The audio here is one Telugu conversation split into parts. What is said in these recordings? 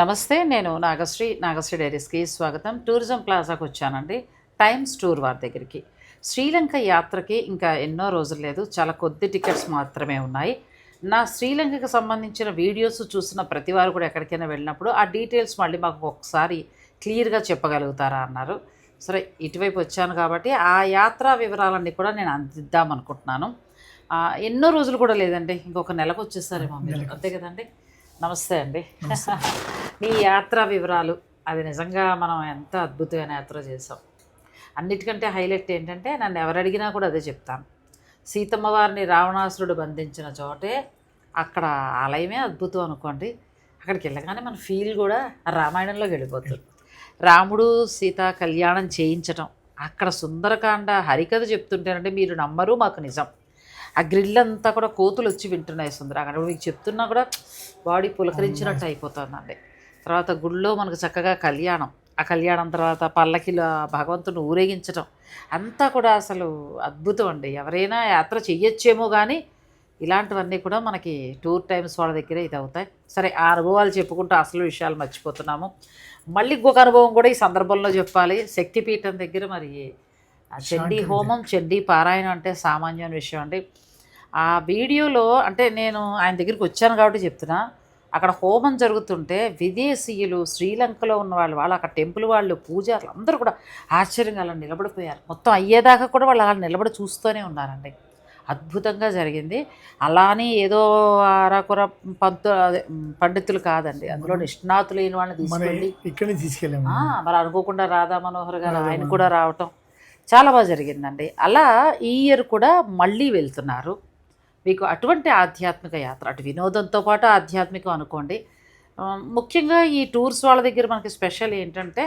నమస్తే నేను నాగశ్రీ నాగశ్రీ డైరీస్కి స్వాగతం. టూరిజం ప్లాజాకి వచ్చానండి. టైమ్స్ టూర్ వారి దగ్గరికి. శ్రీలంక యాత్రకి ఇంకా ఎన్నో రోజులు లేదు. చాలా కొద్ది టికెట్స్ మాత్రమే ఉన్నాయి. నా శ్రీలంకకి సంబంధించిన వీడియోస్ చూసిన ప్రతి వారు కూడా ఎక్కడికైనా వెళ్ళినప్పుడు ఆ డీటెయిల్స్ మళ్ళీ మాకు ఒకసారి క్లియర్గా చెప్పగలుగుతారా అన్నారు. సరే ఇటువైపు వచ్చాను కాబట్టి ఆ యాత్రా వివరాలన్నీ కూడా నేను అందిద్దాం అనుకుంటున్నాను. ఎన్నో రోజులు కూడా లేదండి. ఇంకొక నెలకు వచ్చేసారేమో మీరు. అంతే కదండి. నమస్తే అండి. మీ యాత్రా వివరాలు. అది నిజంగా మనం ఎంత అద్భుతమైన యాత్ర చేసాం అన్నిటికంటే హైలైట్ ఏంటంటే నన్ను ఎవరు అడిగినా కూడా అదే చెప్తాను. సీతమ్మ వారిని రావణాసురుడు బంధించిన చోటే అక్కడ ఆలయమే అద్భుతం అనుకోండి. అక్కడికి వెళ్ళగానే మన ఫీల్ కూడా రామాయణంలోకి వెళ్ళిపోతుంది. రాముడు సీత కళ్యాణం చేయించటం. అక్కడ సుందరకాండ హరికథ చెప్తుంటేనంటే మీరు నమ్మరు మాకు నిజం. ఆ గ్రిల్ అంతా కూడా కోతులు వచ్చి వింటున్నాయి సుందర. అక్కడ మీకు చెప్తున్నా కూడా బాడీ పులకరించినట్టు అయిపోతుందండి తర్వాత గుళ్ళో మనకు చక్కగా కళ్యాణం. ఆ కళ్యాణం తర్వాత పల్లకిలో భగవంతుని ఊరేగించడం అంతా కూడా అసలు అద్భుతం అండి. ఎవరైనా యాత్ర చెయ్యొచ్చేమో కానీ ఇలాంటివన్నీ కూడా మనకి టూర్ టైమ్స్ వాళ్ళ దగ్గరే ఇది అవుతాయి సరే ఆ అనుభవాలు చెప్పుకుంటూ అసలు విషయాలు మర్చిపోతున్నాము. మళ్ళీ ఇంకొక అనుభవం కూడా ఈ సందర్భంలో చెప్పాలి. శక్తిపీఠం దగ్గర మరి ఆ చండీ హోమం చండీ పారాయణం అంటే సామాన్యమైన విషయం అండి. ఆ వీడియోలో అంటే నేను ఆయన దగ్గరికి వచ్చాను కాబట్టి చెప్తున్నా. అక్కడ హోమం జరుగుతుంటే విదేశీయులు శ్రీలంకలో ఉన్న వాళ్ళు వాళ్ళు అక్కడ టెంపుల్ వాళ్ళు పూజారులు అందరూ కూడా ఆశ్చర్యంగా అలా నిలబడిపోయారు. మొత్తం అయ్యేదాకా కూడా వాళ్ళు అలా నిలబడి చూస్తూనే ఉన్నారండి. అద్భుతంగా జరిగింది. అలానే ఏదో అరాకుర పంతు పండితులు కాదండి. అందులో నిష్ణాతులైన వాళ్ళని మన తీసుకెళ్ళి ఇక్కడిని తీసుకెళ్ళాము. మరి అనుకోకుండా రాధా మనోహర్ గారు ఆయన కూడా రావటం చాలా బాగా జరిగిందండి. అలా ఈ ఇయర్ కూడా మళ్ళీ వెళ్తున్నారు. మీకు అటువంటి ఆధ్యాత్మిక యాత్ర అటు వినోదంతో పాటు ఆధ్యాత్మికం అనుకోండి. ముఖ్యంగా ఈ టూర్స్ వాళ్ళ దగ్గర మనకి స్పెషల్ ఏంటంటే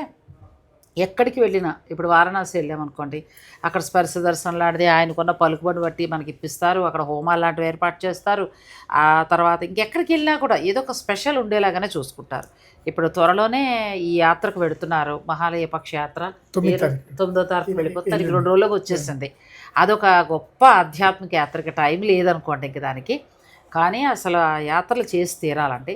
ఎక్కడికి వెళ్ళినా ఇప్పుడు వారణాసి వెళ్ళామనుకోండి అక్కడ స్పర్శ దర్శనం లాంటిది ఆయనకున్న పలుకుబడి బట్టి మనకి ఇప్పిస్తారు అక్కడ హోమాలు లాంటివి ఏర్పాటు చేస్తారు ఆ తర్వాత ఇంకెక్కడికి వెళ్ళినా కూడా ఏదో ఒక స్పెషల్ ఉండేలాగానే చూసుకుంటారు. ఇప్పుడు త్వరలోనే ఈ యాత్రకు వెడుతున్నారు మహాలయ పక్ష యాత్ర. తొమ్మిది తారీఖు. ఇంక రెండు రోజులకు వచ్చేసింది. అదొక గొప్ప ఆధ్యాత్మిక యాత్రకి టైం లేదనుకోండి ఇంక దానికి. కానీ అసలు ఆ యాత్రలు చేసి తీరాలండి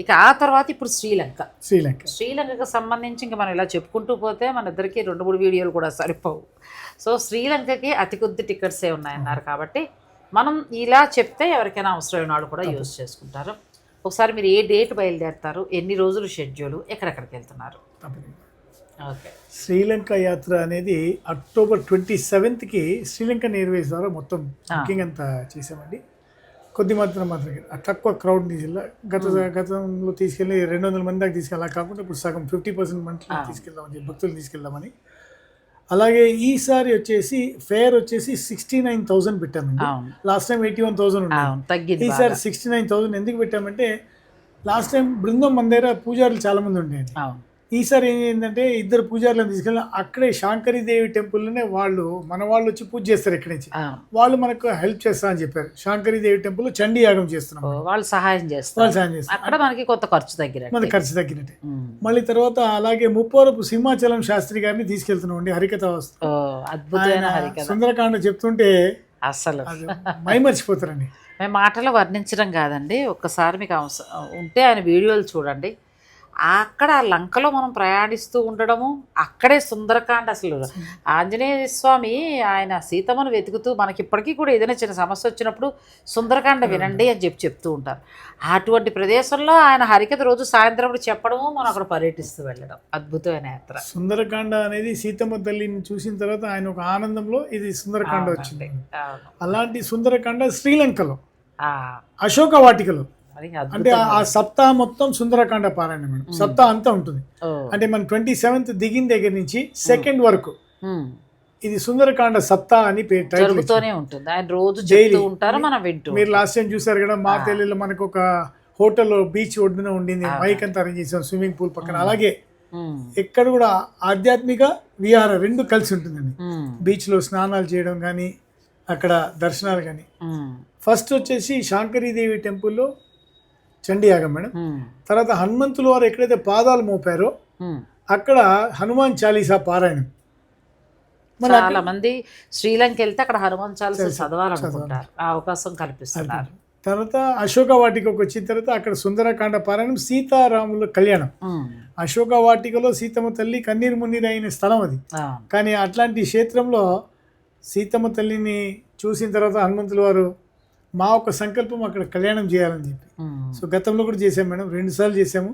ఇక ఆ తర్వాత ఇప్పుడు శ్రీలంక. శ్రీలంక. శ్రీలంకకు సంబంధించి ఇంకా మనం ఇలా చెప్పుకుంటూ పోతే మన ఇద్దరికి రెండు మూడు వీడియోలు కూడా సరిపోవు. సో శ్రీలంకకి అతి కొద్ది టికెట్సే ఉన్నాయన్నారు కాబట్టి మనం ఇలా చెప్తే ఎవరికైనా అవసరమైన వాళ్ళు కూడా యూజ్ చేసుకుంటారు. ఒకసారి మీరు ఏ డేట్ బయలుదేరుతారు? ఎన్ని రోజులు షెడ్యూల్? ఎక్కడెక్కడికి వెళ్తున్నారు. ఓకే. శ్రీలంక యాత్ర అనేది అక్టోబర్ ట్వంటీ సెవెంత్కి శ్రీలంక ద్వారా మొత్తం బుకింగ్ అంతా చేసామండి కొద్ది మాత్రం మాత్రమే తక్కువ క్రౌడ్ తీసుకెళ్ళా గత గతంలో తీసుకెళ్ళి రెండు వందల మంది దాకా తీసుకెళ్ళా కాకుండా ఇప్పుడు సగం ఫిఫ్టీ పర్సెంట్ మంది తీసుకెళ్దామని భక్తులు తీసుకెళ్దామని. అలాగే ఈసారి వచ్చేసి ఫేర్ వచ్చేసి సిక్స్టీ నైన్ థౌసండ్ పెట్టామండి. Last time eighty one thousand ఈసారి సిక్స్టీ నైన్ థౌసండ్ ఎందుకు పెట్టామంటే లాస్ట్ టైం బృందం మన దగ్గర పూజారులు చాలా మంది ఉండేది ఈసారి ఏం ఏంటంటే ఇద్దరు పూజారులను తీసుకెళ్ళి అక్కడే శాంకరి దేవి టెంపుల్లోనే వాళ్ళు మన వాళ్ళు వచ్చి పూజ చేస్తారు ఇక్కడి నుంచి. వాళ్ళు మనకు హెల్ప్ చేస్తా అని చెప్పారు. శాంకరి దేవి టెంపుల్ చండీ యాగం చేస్తున్నాం వాళ్ళు సహాయం వాళ్ళు చేస్తారు. సాయం చేస్తారు. అక్కడ మనకి కొంత ఖర్చు తగ్గినట్టు. మన ఖర్చు తగ్గినట్టే. మళ్ళీ తర్వాత అలాగే ముప్పోరపు సింహాచలం శాస్త్రి గారిని తీసుకెళ్తున్నాం అండి హరికథ అద్భుతమైన సుందరకాండ చెప్తుంటే అసలు. మైమర్చిపోతారండి. మేము మాటలో వర్ణించడం కాదండి. ఒక్కసారి మీకు అవసరం ఉంటే ఆయన వీడియోలు చూడండి. అక్కడ ఆ లంకలో మనం ప్రయాణిస్తూ ఉండడము అక్కడే సుందరకాండ అసలు. ఆంజనేయ స్వామి ఆయన సీతమ్మను వెతుకుతూ మనకి ఇప్పటికీ కూడా ఏదైనా చిన్న సమస్య వచ్చినప్పుడు సుందరకాండ వినండి అని చెప్పి చెప్తూ ఉంటారు. అటువంటి ప్రదేశంలో ఆయన హరికథ రోజు సాయంత్రం చెప్పడము మనం అక్కడ పర్యటిస్తూ వెళ్ళడం. అద్భుతమైన యాత్ర. సుందరకాండ అనేది సీతమ్మ తల్లిని చూసిన తర్వాత ఆయన ఒక ఆనందంలో ఇది సుందరకాండ వచ్చింది. అలాంటి సుందరకాండ శ్రీలంకలో. అశోక వాటికలో. అంటే ఆ- సప్తాహ మొత్తం సుందరకాండ పారాయణ మేడం. సప్తాహ అంతా ఉంటుంది. అంటే మన ట్వంటీ సెవెంత్ దిగిన దగ్గర నుంచి సెకండ్ వరకు. ఇది సుందరకాండ సప్తా అని పేరు టైటిల్ ఇచ్చారు. జరుగుతూనే ఉంటుంది. ఆయన రోజు ఉంటారు మనం వింటూ మీరు లాస్ట్ టైం చూసారు కదా మా తెల్లిలో మనకు ఒక హోటల్లో బీచ్ ఒడ్డున ఉండింది మైక్ అంతా అరేంజ్ చేసాం స్విమ్మింగ్ పూల్ పక్కన. అలాగే ఎక్కడ కూడా ఆధ్యాత్మిక విహార రెండు కలిసి ఉంటుందండి. బీచ్లో స్నానాలు చేయడం కానీ అక్కడ దర్శనాలు కానీ ఫస్ట్ వచ్చేసి శాంకరీదేవి టెంపుల్లో చండీయాగం మేడం. తర్వాత హనుమంతుల వారు ఎక్కడైతే పాదాలు మోపారో. అక్కడ హనుమాన్ చాలీసా పారాయణం. చాలా మంది శ్రీలంక వెళ్తే అక్కడ హనుమాన్ చాలీసా చదవాలనుకుంటారు. ఆ అవకాశం కల్పిస్తున్నారు. తర్వాత అశోక వాటికకు వచ్చిన తర్వాత అక్కడ సుందరకాండ పారాయణం సీతారాముల కళ్యాణం. అశోక వాటికలో సీతమ్మ తల్లి కన్నీరు మున్నీరు అయిన స్థలం అది. కానీ అట్లాంటి క్షేత్రంలో సీతమ్మ తల్లిని చూసిన తర్వాత హనుమంతుల వారు మా ఒక సంకల్పం అక్కడ కళ్యాణం చేయాలని చెప్పి. సో గతంలో కూడా చేసాం మేడం. రెండు సార్లు చేసాము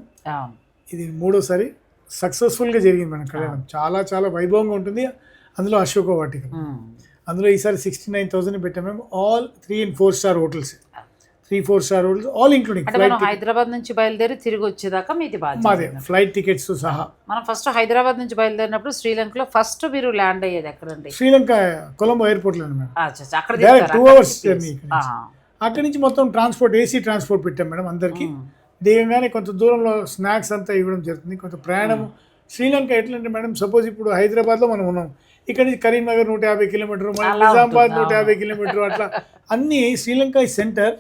ఇది మూడోసారి సక్సెస్ఫుల్గా జరిగింది మేడం కళ్యాణం. చాలా చాలా వైభవంగా ఉంటుంది. అందులో అశోక వాటిక. అందులో ఈసారి సిక్స్టీ నైన్ థౌసండ్ పెట్టాం మేము all three and four star hotels. Three four star hotels all including Hyderabad నుంచి బయలుదేరి తిరిగి వచ్చేదాకా మీది మాదే ఫ్లైట్ టికెట్స్ సహా. మనం ఫస్ట్ హైదరాబాద్ నుంచి బయలుదేరినప్పుడు శ్రీలంకలో ఫస్ట్ మీరు ల్యాండ్ అయ్యేది ఎక్కడండి? శ్రీలంక కొలంబో అచ్చా, అక్కడ Direct దిగుతారా? two అక్కడ నుంచి. మొత్తం ట్రాన్స్పోర్ట్ ఏసీ ట్రాన్స్పోర్ట్ పెట్టాం మేడం అందరికీ. దిగంగానే కొంత దూరంలో స్నాక్స్ అంతా ఇవ్వడం జరుగుతుంది. కొంత ప్రయాణం శ్రీలంక ఎట్లంటే మేడం సపోజ్ ఇప్పుడు హైదరాబాద్లో మనం ఉన్నాం. ఇక్కడ కరీంనగర్ నూట యాభై కిలోమీటర్ నిజామాబాద్ నూట యాభై కిలోమీటర్ అట్లా అన్ని శ్రీలంక సెంటర్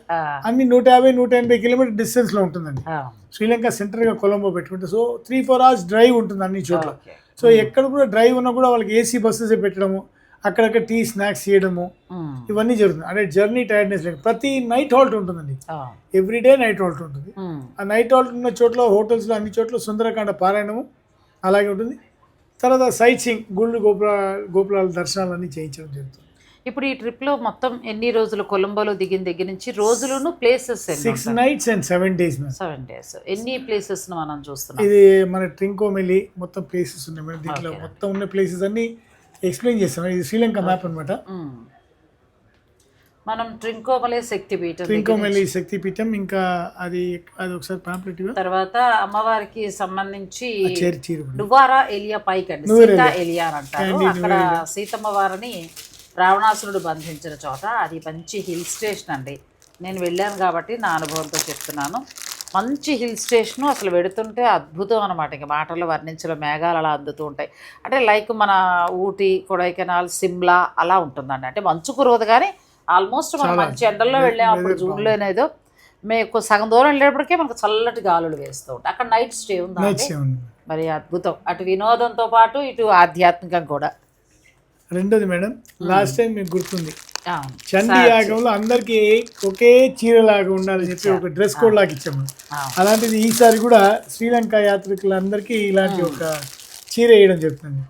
అన్ని నూట యాభై నూట ఎనభై కిలోమీటర్ డిస్టెన్స్లో ఉంటుందండి. ఆ, శ్రీలంక సెంటర్గా కొలంబో పెట్టుకుంటే so three four hours drive ఉంటుంది అన్ని చోట్ల. సో ఎక్కడ కూడా డ్రైవ్ ఉన్నా కూడా వాళ్ళకి ఏసీ బస్సెస్ పెట్టడము అక్కడక్కడ టీ స్నాక్స్ చేయడము ఇవన్నీ జరుగుతుంది. అంటే జర్నీ టైర్డ్నెస్ లేదు ప్రతి నైట్ హాల్ట్ ఉంటుందండి. ఎవ్రీడే నైట్ హాల్ట్ ఉంటుంది. ఆ నైట్ హాల్ట్ ఉన్న చోట్ల హోటల్స్లో అన్ని చోట్ల సుందరకాండ పారాయణము అలాగే ఉంటుంది. తర్వాత సైట్ సీయింగ్ గుళ్ళు గోపుర గోపురాల దర్శనాలు అన్నీ చేయించడం జరుగుతుంది. ఇప్పుడు ఈ ట్రిప్లో మొత్తం ఎన్ని రోజులు కొలంబోలో దిగిన దగ్గర నుంచి రోజులును places six nights and seven days seven days ఎన్ని ప్లేసెస్ మనం చూస్తున్నాం? ఇది మన ట్రింకోమెలి మొత్తం ప్లేసెస్ ఉన్నాయి మేడం దీంట్లో. మొత్తం ఉన్న ప్లేసెస్ అన్ని ఎక్స్ప్లెయిన్ చేస్తాం. ఇది శ్రీలంక మ్యాప్ అనమాట. మనం ట్రింకోమలే శక్తి పీఠం దగ్గర ట్రింకోమెలి శక్తిపీఠం ఇంకా అది అది ఒకసారి పాంప్లెట్ తర్వాత అమ్మవారికి సంబంధించి నువారా ఎలియా పైకి అండి సీతా ఎలియా. అని అంటారు. అక్కడ సీతమ్మ వారిని రావణాసురుడు బంధించిన చోట అది మంచి హిల్ స్టేషన్ అండి. నేను వెళ్ళాను కాబట్టి నా అనుభవంతో చెప్తున్నాను. మంచి హిల్ స్టేషను అసలు వెడుతుంటే అద్భుతం అనమాట ఇంక మాటల్లో వర్ణించడం మేఘాలు అలా అందుతూ ఉంటాయి. అంటే లైక్ మన ఊటీ కొడైకెనాల్ సిమ్లా అలా ఉంటుందండి. అంటే మంచు కురవదు కానీ ఆల్మోస్ట్ మనం చాలా మంచి ఎండల్లో weather- వెళ్ళాం అప్పుడు జూన్లోనేదో మేము సగం దూరం వెళ్ళేటప్పటికే మనకు చల్లటి గాలులు వేస్తూ ఉంటాయి. అక్కడ నైట్ స్టే ఉందా మరి అద్భుతం. అటు వినోదంతో పాటు ఇటు ఆధ్యాత్మికం కూడా. రెండోది మేడం లాస్ట్ టైం మీకు గుర్తుంది. చండీ యాగంలో అందరికి ఒకే చీర లాగా ఉండాలని చెప్పి ఒక డ్రెస్ కోడ్ లాగా ఇచ్చాము. అలాంటిది ఈసారి కూడా శ్రీలంక యాత్రికులందరికీ ఇలాంటి ఒక చీర వేయడం చెప్తుంది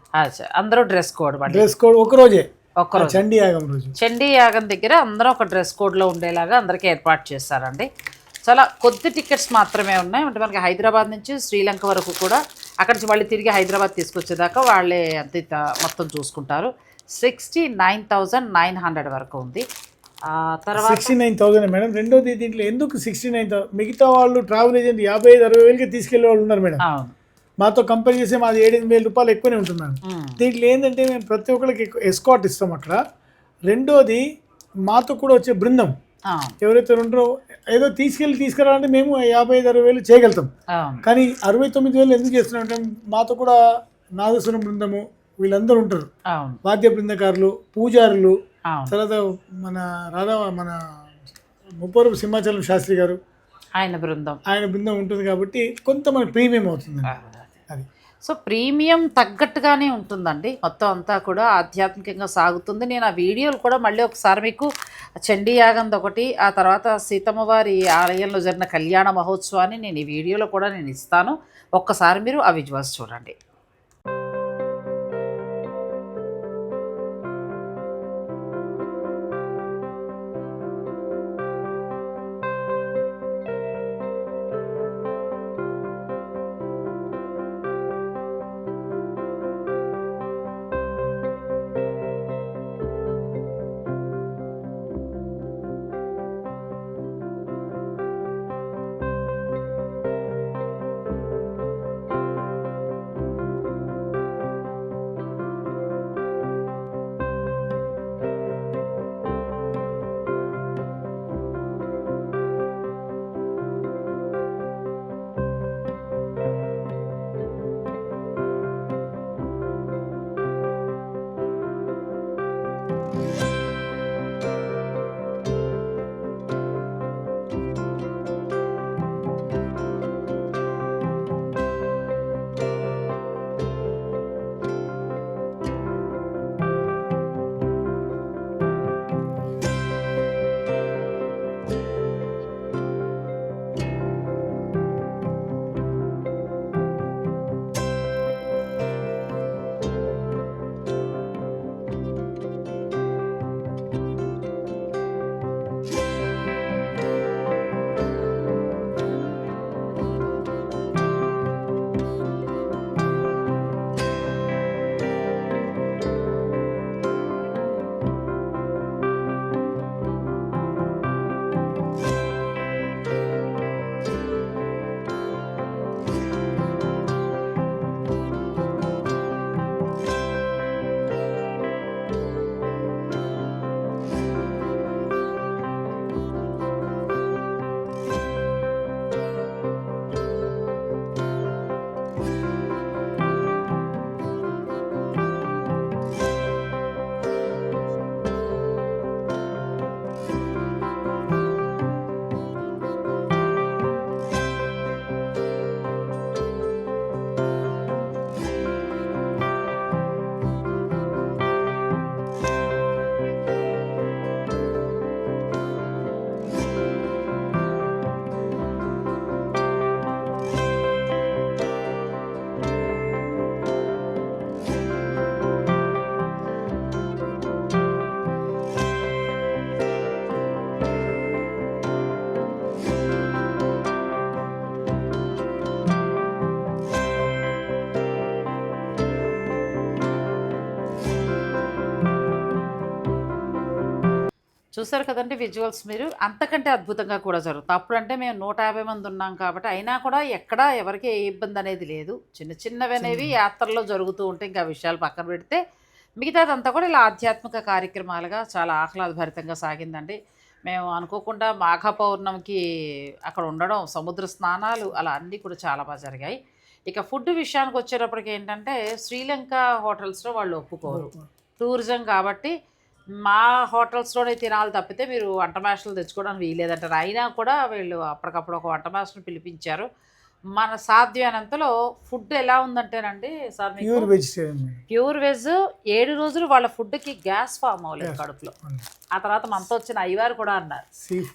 అందరూ డ్రెస్ కోడ్ డ్రెస్ కోడ్ ఒక రోజే ఒక్కరోజు. చండీ యాగం రోజు. చండీ యాగం దగ్గర అందరూ ఒక డ్రెస్ కోడ్లో ఉండేలాగా అందరికీ ఏర్పాటు చేస్తారండి చాలా కొద్ది టికెట్స్ మాత్రమే ఉన్నాయి. అంటే మనకి హైదరాబాద్ నుంచి శ్రీలంక వరకు కూడా అక్కడి నుంచి మళ్ళీ తిరిగి హైదరాబాద్ తీసుకొచ్చేదాకా వాళ్ళే అంత మొత్తం చూసుకుంటారు. Sixty nine thousand nine hundred వరకు ఉంది. తర్వాత సిక్స్టీ నైన్ థౌసండ్ మేడం? రెండోది దీంట్లో ఎందుకు సిక్స్టీ నైన్ మిగతా వాళ్ళు ట్రావెల్ ఏజెంట్ యాభై ఐదు అరవై వేలకి తీసుకెళ్ళే వాళ్ళు ఉన్నారు మేడం. అవును. మాతో కంపేర్ చేస్తే మాది ఏడెనిమిది వేల రూపాయలు ఎక్కువనే ఉమ్. దీంట్లో ఏంటంటే మేము ప్రతి ఒక్కరికి ఎస్కాట్ ఇస్తాం అక్కడ. రెండోది మాతో కూడా వచ్చే బృందం. ఎవరైతే ఉంటారో ఏదో తీసుకెళ్ళి తీసుకురావాలంటే మేము యాభై ఐదు అరవై వేలు చేయగలుగుతాం. కానీ అరవై తొమ్మిది వేలు ఎందుకు చేస్తున్నామంటే మాతో కూడా నాదస్వరం బృందము వీళ్ళందరూ ఉంటారు. వాద్య బృందకారులు పూజారులు తర్వాత మన రాధా మన ముప్పవరపు సింహాచలం శాస్త్రి గారు. ఆయన బృందం. ఆయన బృందం ఉంటుంది కాబట్టి కొంత మన ప్రీమియం అవుతుంది సో ప్రీమియం తగ్గట్టుగానే ఉంటుందండి. మొత్తం అంతా కూడా ఆధ్యాత్మికంగా సాగుతుంది. నేను ఆ వీడియోలు కూడా మళ్ళీ ఒకసారి మీకు చండీయాగంది ఒకటి ఆ తర్వాత సీతమ్మవారి ఆలయంలో జరిగిన కళ్యాణ మహోత్సవాన్ని నేను ఈ వీడియోలో కూడా నేను ఇస్తాను. ఒక్కసారి మీరు ఆ విజువల్స్ చూడండి. చూసారు కదండి విజువల్స్ మీరు? అంతకంటే అద్భుతంగా కూడా జరుగుతుంది. అప్పుడంటే మేము నూట యాభై మంది ఉన్నాం కాబట్టి అయినా కూడా ఎక్కడా ఎవరికి ఏ ఇబ్బంది అనేది లేదు. చిన్న చిన్నవి అనేవి యాత్రలో జరుగుతూ ఉంటాయి ఇంకా విషయాలు పక్కన పెడితే మిగతాదంతా కూడా ఇలా ఆధ్యాత్మిక కార్యక్రమాలుగా చాలా ఆహ్లాదభరితంగా సాగిందండి. మేము అనుకోకుండా మాఘ పౌర్ణమికి అక్కడ ఉండడం సముద్ర స్నానాలు అలా అన్నీ కూడా చాలా బాగా జరిగాయి. ఇక ఫుడ్ విషయానికి వచ్చేటప్పటికి ఏంటంటే శ్రీలంక హోటల్స్లో వాళ్ళు ఒప్పుకోరు. టూరిజం కాబట్టి మా హోటల్స్లోనే తినాలి తప్పితే మీరు వంట మాస్టర్లు తెచ్చుకోవడానికి వీలేదంటారు అయినా కూడా వీళ్ళు అప్పటికప్పుడు ఒక వంట మాస్టర్ని పిలిపించారు. మన సాధ్యమైనంతలో ఫుడ్ ఎలా ఉందంటేనండి sir pure vegetarian pure veg ఏడు రోజులు వాళ్ళ ఫుడ్కి గ్యాస్ ఫామ్ అవ్వలేదు కడుపులో. ఆ తర్వాత మనతో వచ్చిన అయ్యవారు కూడా అన్నారు.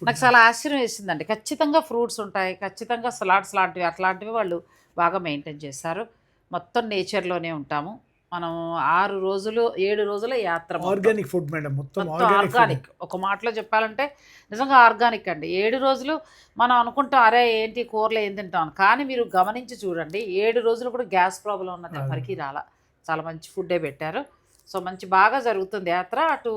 నాకు చాలా ఆశ్చర్యం వేసిందండి. ఖచ్చితంగా ఫ్రూట్స్ ఉంటాయి ఖచ్చితంగా సలాడ్స్ లాంటివి అట్లాంటివి వాళ్ళు బాగా మెయింటైన్ చేస్తారు మొత్తం నేచర్లోనే ఉంటాము. మనం ఆరు రోజులు ఏడు రోజుల యాత్ర. ఆర్గానిక్ ఫుడ్ మేడం మొత్తం ఆర్గానిక్ ఒక మాటలో చెప్పాలంటే నిజంగా ఆర్గానిక్ అండి. ఏడు రోజులు మనం అనుకుంటాం అరే ఏంటి కూరలు ఏం తింటాం. కానీ మీరు గమనించి చూడండి ఏడు రోజులు కూడా గ్యాస్ ప్రాబ్లం ఉన్నది ఎవరికి రాలా. చాలా మంచి ఫుడ్డే పెట్టారు. సో మంచి బాగా జరుగుతుంది యాత్ర. అటు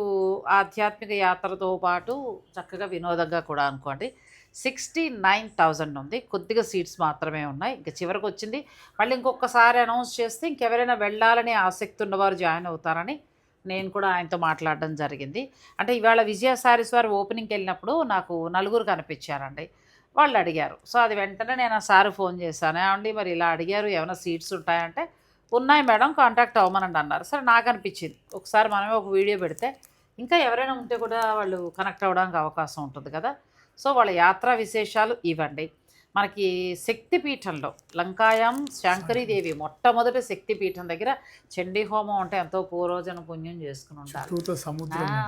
ఆధ్యాత్మిక యాత్రతో పాటు చక్కగా వినోదంగా కూడా అనుకోండి. సిక్స్టీ నైన్ థౌజండ్ ఉంది. కొద్దిగా సీట్స్ మాత్రమే ఉన్నాయి. ఇంకా చివరికి వచ్చింది. మళ్ళీ ఇంకొకసారి అనౌన్స్ చేస్తే ఇంకెవరైనా వెళ్ళాలనే ఆసక్తి ఉన్నవారు జాయిన్ అవుతారని నేను కూడా ఆయనతో మాట్లాడడం జరిగింది. అంటే ఇవాళ విజయ సారీస్ వారు ఓపెనింగ్కి వెళ్ళినప్పుడు నాకు నలుగురు కనిపించారండి. వాళ్ళు అడిగారు. సో అది వెంటనే నేను ఆ సార్ ఫోన్ చేశాను. ఏమండి మరి ఇలా అడిగారు ఏమైనా సీట్స్ ఉంటాయంటే? ఉన్నాయి మేడం కాంటాక్ట్ అవ్వమనండి అన్నారు. సరే నాకు అనిపించింది. ఒకసారి మనమే ఒక వీడియో పెడితే ఇంకా ఎవరైనా ఉంటే కూడా వాళ్ళు కనెక్ట్ అవ్వడానికి అవకాశం ఉంటుంది కదా. సో వాళ్ళ యాత్రా విశేషాలు ఇవ్వండి. మనకి శక్తిపీఠంలో లంకాయం శంకరీదేవి మొట్టమొదటి శక్తిపీఠం దగ్గర చండీ హోమం అంటే ఎంతో పూర్వజన పుణ్యం చేసుకుని ఆ,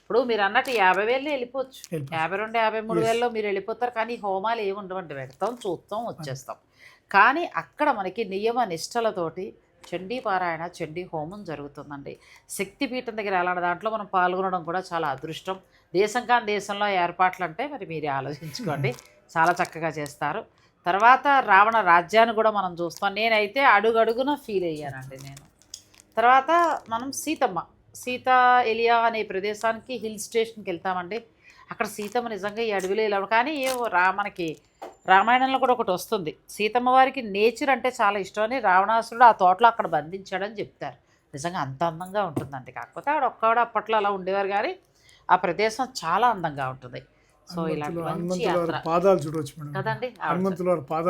ఇప్పుడు మీరు అన్నట్టు యాభై వేలు వెళ్ళిపోవచ్చు. యాభై రెండు యాభై మూడు వేలలో మీరు వెళ్ళిపోతారు కానీ హోమాలు ఏమి ఉండవండి పెడతాం చూస్తాం వచ్చేస్తాం. కానీ అక్కడ మనకి నియమ నిష్టలతోటి చండీ పారాయణ చండీ హోమం జరుగుతుందండి. శక్తిపీఠం దగ్గర అలాంటి దాంట్లో మనం పాల్గొనడం కూడా చాలా అదృష్టం. దేశం కాని దేశంలో ఏర్పాట్లు అంటే మరి మీరే ఆలోచించుకోండి. చాలా చక్కగా చేస్తారు. తర్వాత రావణ రాజ్యాన్ని కూడా మనం చూస్తాం. నేనైతే అడుగడుగున ఫీల్ అయ్యానండి నేను. తర్వాత మనం సీతమ్మ సీత ఎలియా అనే ప్రదేశానికి హిల్ స్టేషన్కి వెళ్తామండి. అక్కడ సీతమ్మ నిజంగా ఈ అడవిలో ఇలా కానీ రా మనకి రామాయణంలో కూడా ఒకటి వస్తుంది. సీతమ్మ వారికి నేచర్ అంటే చాలా ఇష్టం అని రావణాసురుడు ఆ తోటలో అక్కడ బంధించాడని చెప్తారు. నిజంగా అంత అందంగా ఉంటుందండి. కాకపోతే ఆవిడ ఒక్కవిడ అప్పట్లో అలా ఉండేవారు కానీ ఆ ప్రదేశం చాలా అందంగా ఉంటుంది. సో ఇలాంటి పాదాలు చూడవచ్చు కదండి?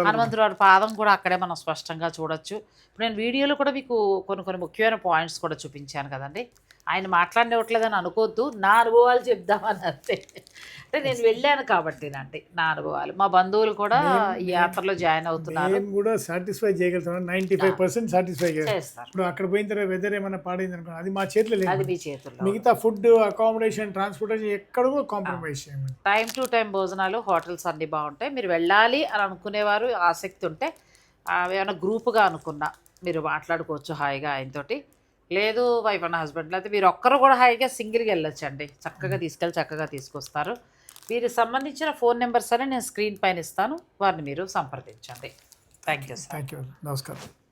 హనుమంతుల వారి పాదం కూడా అక్కడే మనం స్పష్టంగా చూడొచ్చు. ఇప్పుడు నేను వీడియోలో కూడా మీకు కొన్ని కొన్ని ముఖ్యమైన పాయింట్స్ కూడా చూపించాను కదండి. ఆయన మాట్లాడనివ్వట్లేదని అనుకోవద్దు. నా అనుభవాలు చెప్దామని అంతే. అంటే నేను వెళ్ళాను కాబట్టి నండి నా అనుభవాలు. మా బంధువులు కూడా ఈ యాత్రలో జాయిన్ అవుతున్నారు. కూడా సాటిస్ఫై చేయగలుగుతాం నైంటీ ఫైవ్ పర్సెంట్ సాటిస్ఫై చేస్తారు. ఇప్పుడు అక్కడ పోయిన తర్వాత వెదర్ ఏమైనా పాడైంది అనుకో అది మా చేతిలో అది లేదు మీ చేతుల్లో మిగతా ఫుడ్ అకామిడేషన్ ట్రాన్స్పోర్టేషన్ ఎక్కడ కూడా కాంప్రమైజ్ చేయమండి. టైం టు టైం భోజనాలు హోటల్స్ అన్నీ బాగుంటాయి. మీరు వెళ్ళాలి అని అనుకునేవారు ఆసక్తి ఉంటే ఏమైనా గ్రూప్గా అనుకున్నా మీరు మాట్లాడుకోవచ్చు హాయిగా ఆయనతోటి. లేదు వైఫ్ అండ్ హస్బెండ్. లేకపోతే మీరు ఒక్కరు కూడా హాయిగా సింగిల్గా వెళ్ళొచ్చండి. చక్కగా తీసుకెళ్ళి చక్కగా తీసుకొస్తారు. వీరికి సంబంధించిన ఫోన్ నెంబర్స్ అని నేను స్క్రీన్ పైన ఇస్తాను. వారిని మీరు సంప్రదించండి. Thank you sir. Thank you నమస్కారం.